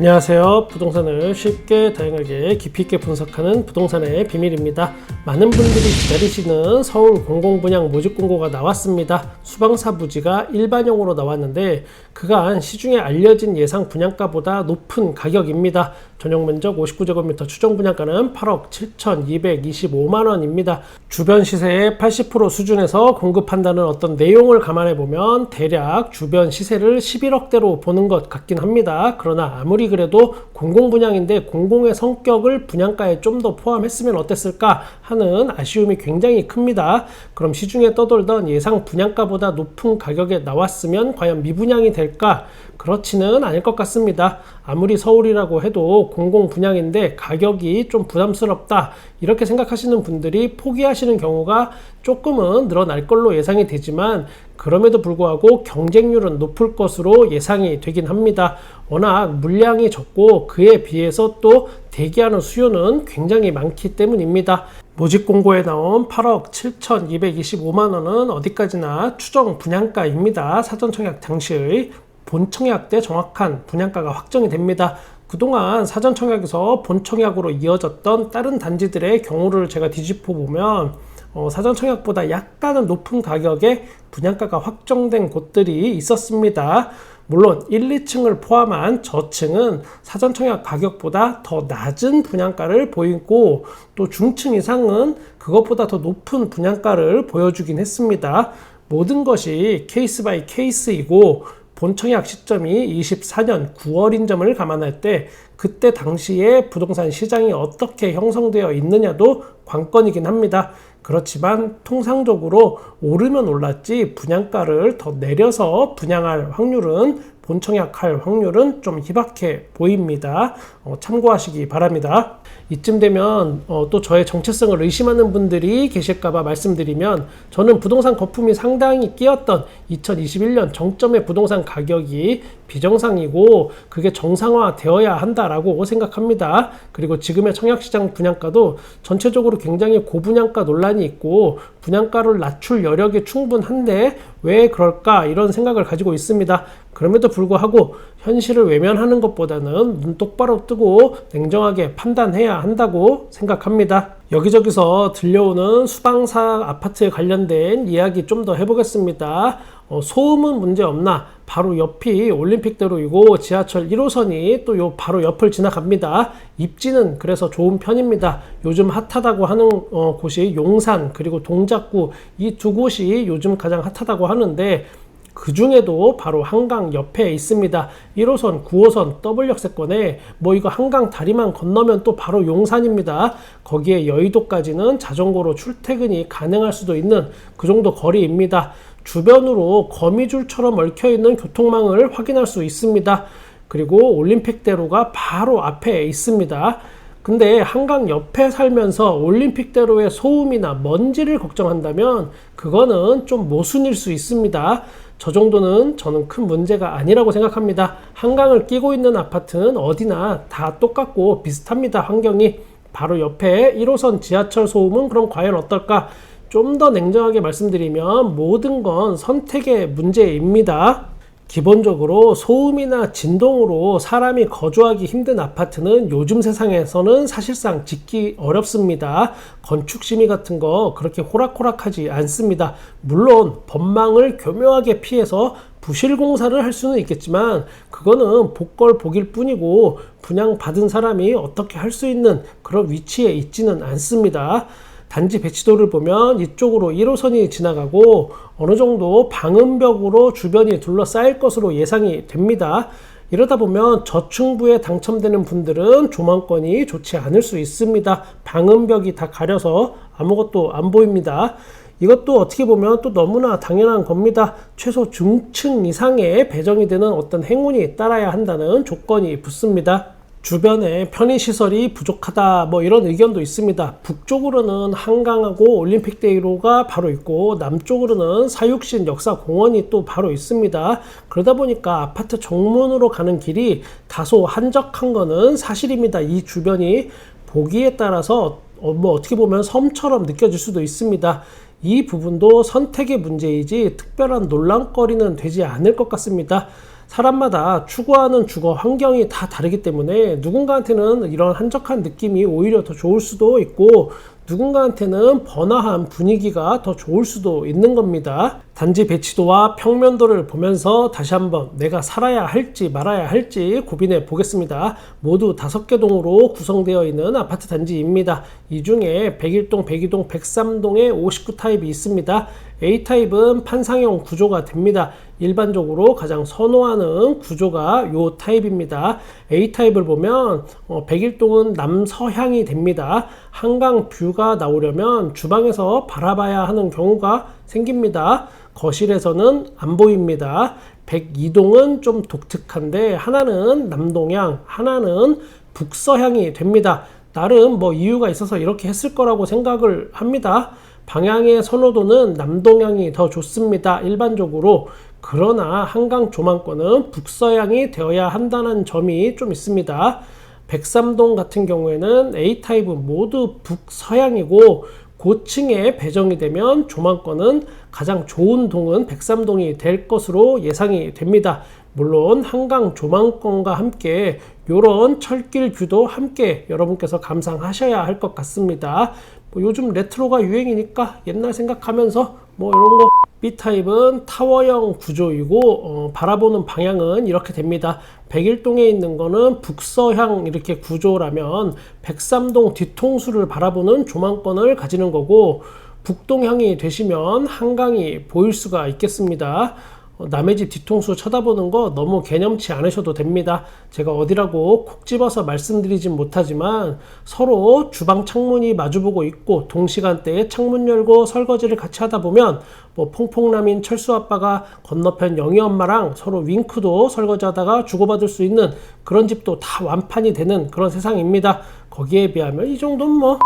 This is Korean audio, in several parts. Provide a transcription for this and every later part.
안녕하세요. 부동산을 쉽게 다양하게 깊이 있게 분석하는 부동산의 비밀입니다. 많은 분들이 기다리시는 서울 공공분양 모집 공고가 나왔습니다. 수방사 부지가 일반형으로 나왔는데 그간 시중에 알려진 예상 분양가보다 높은 가격입니다. 전용 면적 59제곱미터 추정 분양가는 8억 7,225만 원입니다. 주변 시세의 80% 수준에서 공급한다는 어떤 내용을 감안해 보면 대략 주변 시세를 11억대로 보는 것 같긴 합니다. 그러나 아무리 그래도 공공 분양인데 공공의 성격을 분양가에 좀 더 포함했으면 어땠을까 하는 아쉬움이 굉장히 큽니다. 그럼 시중에 떠돌던 예상 분양가보다 높은 가격에 나왔으면 과연 미분양이 될까? 그렇지는 않을 것 같습니다. 아무리 서울이라고 해도 공공 분양인데 가격이 좀 부담스럽다. 이렇게 생각하시는 분들이 포기하시는 경우가 조금은 늘어날 걸로 예상이 되지만 그럼에도 불구하고 경쟁률은 높을 것으로 예상이 되긴 합니다. 워낙 물량이 적고 그에 비해서 또 대기하는 수요는 굉장히 많기 때문입니다. 모집 공고에 나온 8억 7,225만 원은 어디까지나 추정 분양가입니다. 사전 청약 당시의 본 청약 때 정확한 분양가가 확정이 됩니다. 그동안 사전 청약에서 본 청약으로 이어졌던 다른 단지들의 경우를 제가 뒤집어 보면 어, 사전 청약보다 약간은 높은 가격에 분양가가 확정된 곳들이 있었습니다. 물론 1, 2층을 포함한 저층은 사전 청약 가격보다 더 낮은 분양가를 보이고 또 중층 이상은 그것보다 더 높은 분양가를 보여주긴 했습니다. 모든 것이 케이스 바이 케이스이고 본청약 시점이 24년 9월인 점을 감안할 때 그때 당시에 부동산 시장이 어떻게 형성되어 있느냐도 관건이긴 합니다. 그렇지만 통상적으로 오르면 올랐지 분양가를 더 내려서 분양할 확률은 본청약할 확률은 좀 희박해 보입니다. 어, 참고하시기 바랍니다. 이쯤 되면 어, 또 저의 정체성을 의심하는 분들이 계실까봐 말씀드리면 저는 부동산 거품이 상당히 끼었던 2021년 정점의 부동산 가격이 비정상이고 그게 정상화 되어야 한다라고 생각합니다. 그리고 지금의 청약시장 분양가도 전체적으로 굉장히 고분양가 논란이 있고 분양가를 낮출 여력이 충분한데 왜 그럴까 이런 생각을 가지고 있습니다. 그럼에도 불구하고 현실을 외면하는 것보다는 눈 똑바로 뜨고 냉정하게 판단해야 한다고 생각합니다. 여기저기서 들려오는 수방사 아파트에 관련된 이야기 좀 더 해보겠습니다. 어, 소음은 문제 없나? 바로 옆이 올림픽대로이고 지하철 1호선이 또 요 바로 옆을 지나갑니다. 입지는 그래서 좋은 편입니다. 요즘 핫하다고 하는 어, 곳이 용산 그리고 동작구 이 두 곳이 요즘 가장 핫하다고 하는데 그 중에도 바로 한강 옆에 있습니다. 1호선, 9호선 더블 역세권에 뭐 이거 한강 다리만 건너면 또 바로 용산입니다. 거기에 여의도까지는 자전거로 출퇴근이 가능할 수도 있는 그 정도 거리입니다. 주변으로 거미줄처럼 얽혀 있는 교통망을 확인할 수 있습니다. 그리고 올림픽대로가 바로 앞에 있습니다. 근데 한강 옆에 살면서 올림픽대로의 소음이나 먼지를 걱정한다면 그거는 좀 모순일 수 있습니다. 저 정도는 저는 큰 문제가 아니라고 생각합니다. 한강을 끼고 있는 아파트는 어디나 다 똑같고 비슷합니다. 환경이 바로 옆에 1호선 지하철 소음은 그럼 과연 어떨까? 좀 더 냉정하게 말씀드리면 모든 건 선택의 문제입니다. 기본적으로 소음이나 진동으로 사람이 거주하기 힘든 아파트는 요즘 세상에서는 사실상 짓기 어렵습니다. 건축 심의 같은 거 그렇게 호락호락하지 않습니다. 물론 법망을 교묘하게 피해서 부실 공사를 할 수는 있겠지만 그거는 복걸 복일 뿐이고 분양 받은 사람이 어떻게 할 수 있는 그런 위치에 있지는 않습니다. 단지 배치도를 보면 이쪽으로 1호선이 지나가고 어느 정도 방음벽으로 주변이 둘러싸일 것으로 예상이 됩니다. 이러다 보면 저층부에 당첨되는 분들은 조망권이 좋지 않을 수 있습니다. 방음벽이 다 가려서 아무것도 안 보입니다. 이것도 어떻게 보면 또 너무나 당연한 겁니다. 최소 중층 이상의 배정이 되는 어떤 행운이 따라야 한다는 조건이 붙습니다. 주변에 편의시설이 부족하다 뭐 이런 의견도 있습니다. 북쪽으로는 한강하고 올림픽대로가 바로 있고 남쪽으로는 사육신 역사공원이 또 바로 있습니다. 그러다 보니까 아파트 정문으로 가는 길이 다소 한적한 거는 사실입니다. 이 주변이 보기에 따라서 어, 뭐 어떻게 보면 섬처럼 느껴질 수도 있습니다. 이 부분도 선택의 문제이지 특별한 논란거리는 되지 않을 것 같습니다. 사람마다 추구하는 주거 환경이 다 다르기 때문에 누군가한테는 이런 한적한 느낌이 오히려 더 좋을 수도 있고 누군가한테는 번화한 분위기가 더 좋을 수도 있는 겁니다. 단지 배치도와 평면도를 보면서 다시 한번 내가 살아야 할지 말아야 할지 고민해 보겠습니다. 모두 다섯 개 동으로 구성되어 있는 아파트 단지입니다. 이 중에 101동, 102동, 103동에 59 타입이 있습니다. A타입은 판상형 구조가 됩니다. 일반적으로 가장 선호하는 구조가 요 타입입니다. A타입을 보면 101동은 남서향이 됩니다. 한강 뷰가 나오려면 주방에서 바라봐야 하는 경우가 생깁니다. 거실에서는 안 보입니다. 102동은 좀 독특한데 하나는 남동향, 하나는 북서향이 됩니다. 나름 뭐 이유가 있어서 이렇게 했을 거라고 생각을 합니다. 방향의 선호도는 남동향이 더 좋습니다. 일반적으로. 그러나 한강 조망권은 북서향이 되어야 한다는 점이 좀 있습니다. 백삼동 같은 경우에는 A타입은 모두 북서향이고 고층에 배정이 되면 조망권은 가장 좋은 동은 백삼동이 될 것으로 예상이 됩니다. 물론 한강 조망권과 함께 이런 철길 뷰도 함께 여러분께서 감상하셔야 할 것 같습니다. 뭐 요즘 레트로가 유행이니까 옛날 생각하면서 뭐 이런 거 B타입은 타워형 구조이고 어, 바라보는 방향은 이렇게 됩니다. 101동에 있는 거는 북서향 이렇게 구조라면 103동 뒤통수를 바라보는 조망권을 가지는 거고 북동향이 되시면 한강이 보일 수가 있겠습니다. 어, 남의 집 뒤통수 쳐다보는 거 너무 개념치 않으셔도 됩니다. 제가 어디라고 콕 집어서 말씀드리진 못하지만 서로 주방 창문이 마주보고 있고 동시간대에 창문 열고 설거지를 같이 하다 보면 뭐 퐁퐁남인 철수 아빠가 건너편 영희 엄마랑 서로 윙크도 설거지하다가 주고받을 수 있는 그런 집도 다 완판이 되는 그런 세상입니다. 거기에 비하면 이 정도는 뭐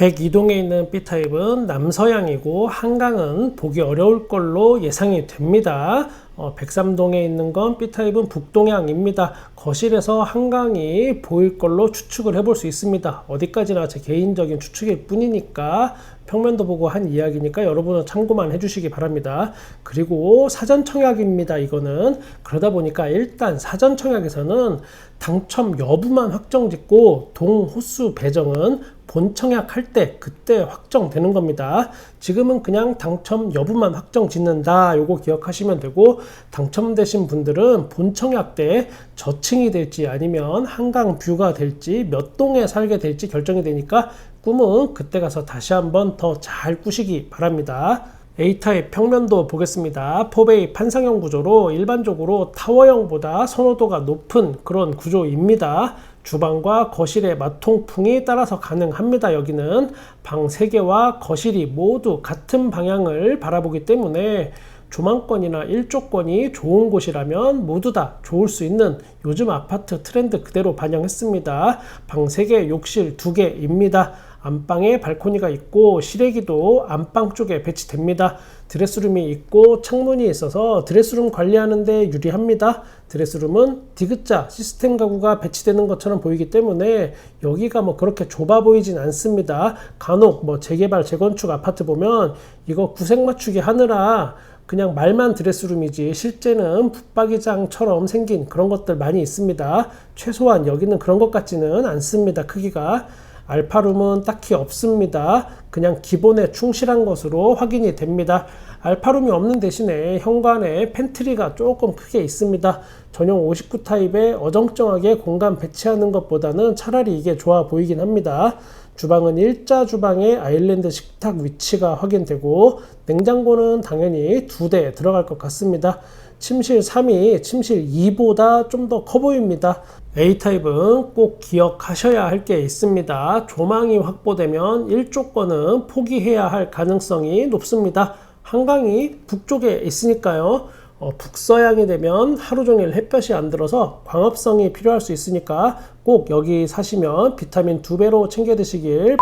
102동에 있는 B타입은 남서향이고 한강은 보기 어려울 걸로 예상이 됩니다. 어, 103동에 있는 건 B타입은 북동향입니다. 거실에서 한강이 보일 걸로 추측을 해볼 수 있습니다. 어디까지나 제 개인적인 추측일 뿐이니까 평면도 보고 한 이야기니까 여러분은 참고만 해주시기 바랍니다. 그리고 사전 청약입니다. 이거는 그러다 보니까 일단 사전 청약에서는 당첨 여부만 확정 짓고 동 호수 배정은 본청약 할 때 그때 확정되는 겁니다. 지금은 그냥 당첨 여부만 확정 짓는다. 요거 기억하시면 되고 당첨되신 분들은 본청약 때 저층이 될지 아니면 한강 뷰가 될지 몇 동에 살게 될지 결정이 되니까 꿈은 그때 가서 다시 한번 더 잘 꾸시기 바랍니다. A타입 평면도 보겠습니다. 포베이 판상형 구조로 일반적으로 타워형보다 선호도가 높은 그런 구조입니다. 주방과 거실의 마통풍이 따라서 가능합니다. 여기는 방 3개와 거실이 모두 같은 방향을 바라보기 때문에 조망권이나 일조권이 좋은 곳이라면 모두 다 좋을 수 있는 요즘 아파트 트렌드 그대로 반영했습니다. 방 3개, 욕실 2개입니다. 안방에 발코니가 있고 실외기도 안방 쪽에 배치됩니다. 드레스룸이 있고 창문이 있어서 드레스룸 관리하는데 유리합니다. 드레스룸은 디귿자 시스템 가구가 배치되는 것처럼 보이기 때문에 여기가 뭐 그렇게 좁아 보이진 않습니다. 간혹 뭐 재개발 재건축 아파트 보면 이거 구색 맞추기 하느라 그냥 말만 드레스룸이지 실제는 붙박이장처럼 생긴 그런 것들 많이 있습니다. 최소한 여기는 그런 것 같지는 않습니다. 크기가. 알파룸은 딱히 없습니다. 그냥 기본에 충실한 것으로 확인이 됩니다. 알파룸이 없는 대신에 현관에 팬트리가 조금 크게 있습니다. 전용 59 타입에 어정쩡하게 공간 배치하는 것보다는 차라리 이게 좋아 보이긴 합니다. 주방은 일자 주방에 아일랜드 식탁 위치가 확인되고 냉장고는 당연히 두 대 들어갈 것 같습니다. 침실 3이 침실 2보다 좀 더 커 보입니다. A타입은 꼭 기억하셔야 할 게 있습니다. 조망이 확보되면 1조건은 포기해야 할 가능성이 높습니다. 한강이 북쪽에 있으니까요. 어, 북서양이 되면 하루 종일 햇볕이 안 들어서 광합성이 필요할 수 있으니까 꼭 여기 사시면 비타민 두 배로 챙겨 드시길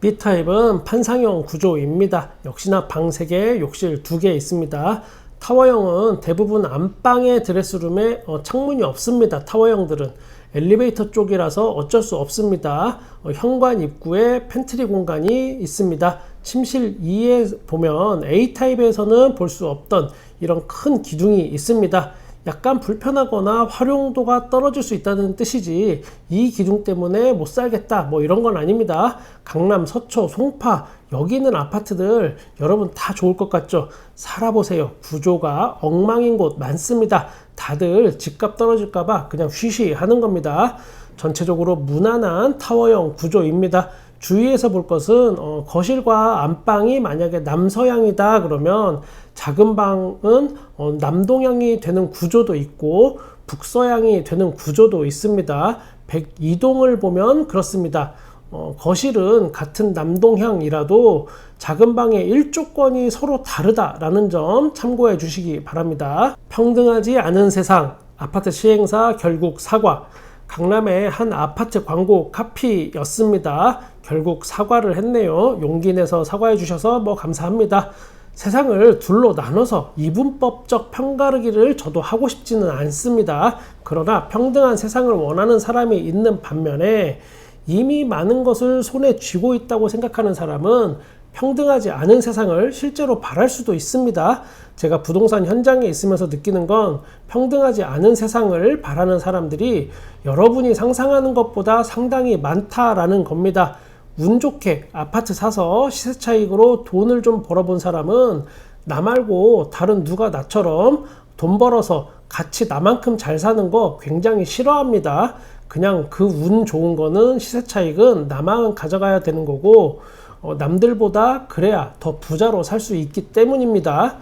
B타입은 판상형 구조입니다. 역시나 방 3개, 욕실 2개 있습니다. 타워형은 대부분 안방의 드레스룸에 어, 창문이 없습니다. 타워형들은 엘리베이터 쪽이라서 어쩔 수 없습니다. 어, 현관 입구에 팬트리 공간이 있습니다. 침실 2에 보면 A타입에서는 볼 수 없던 이런 큰 기둥이 있습니다. 약간 불편하거나 활용도가 떨어질 수 있다는 뜻이지 이 기둥 때문에 못 살겠다 뭐 이런 건 아닙니다. 강남, 서초, 송파 여기 있는 아파트들 여러분 다 좋을 것 같죠? 살아보세요. 구조가 엉망인 곳 많습니다. 다들 집값 떨어질까봐 그냥 쉬쉬 하는 겁니다. 전체적으로 무난한 타워형 구조입니다. 주위에서 볼 것은 어, 거실과 안방이 만약에 남서향이다 그러면 작은 방은 어, 남동향이 되는 구조도 있고 북서향이 되는 구조도 있습니다. 102동을 보면 그렇습니다. 어, 거실은 같은 남동향이라도 작은 방의 일조권이 서로 다르다라는 점 참고해 주시기 바랍니다. 평등하지 않은 세상 아파트 시행사 결국 사과 강남의 한 아파트 광고 카피였습니다. 결국 사과를 했네요. 용기 내서 사과해 주셔서 뭐 감사합니다. 세상을 둘로 나눠서 이분법적 편가르기를 저도 하고 싶지는 않습니다. 그러나 평등한 세상을 원하는 사람이 있는 반면에 이미 많은 것을 손에 쥐고 있다고 생각하는 사람은 평등하지 않은 세상을 실제로 바랄 수도 있습니다. 제가 부동산 현장에 있으면서 느끼는 건 평등하지 않은 세상을 바라는 사람들이 여러분이 상상하는 것보다 상당히 많다라는 겁니다. 운 좋게 아파트 사서 시세 차익으로 돈을 좀 벌어본 사람은 나 말고 다른 누가 나처럼 돈 벌어서 같이 나만큼 잘 사는 거 굉장히 싫어합니다. 그냥 그 운 좋은 거는 시세 차익은 나만 가져가야 되는 거고 어, 남들보다 그래야 더 부자로 살 수 있기 때문입니다.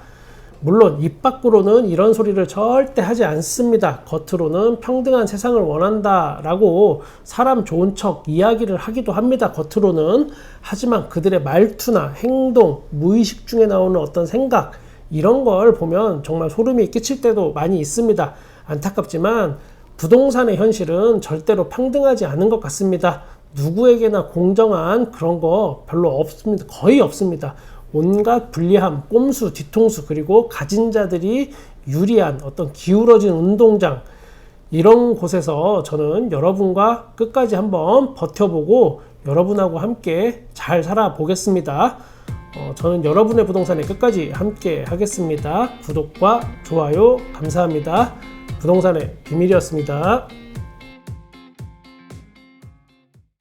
물론 입 밖으로는 이런 소리를 절대 하지 않습니다. 겉으로는 평등한 세상을 원한다 라고 사람 좋은 척 이야기를 하기도 합니다. 겉으로는 하지만 그들의 말투나 행동, 무의식 중에 나오는 어떤 생각 이런 걸 보면 정말 소름이 끼칠 때도 많이 있습니다. 안타깝지만 부동산의 현실은 절대로 평등하지 않은 것 같습니다. 누구에게나 공정한 그런 거 별로 없습니다. 거의 없습니다. 온갖 불리함, 꼼수, 뒤통수, 그리고 가진 자들이 유리한 어떤 기울어진 운동장, 이런 곳에서 저는 여러분과 끝까지 한번 버텨보고 여러분하고 함께 잘 살아보겠습니다. 어, 저는 여러분의 부동산에 끝까지 함께 하겠습니다. 구독과 좋아요 감사합니다. 부동산의 비밀이었습니다.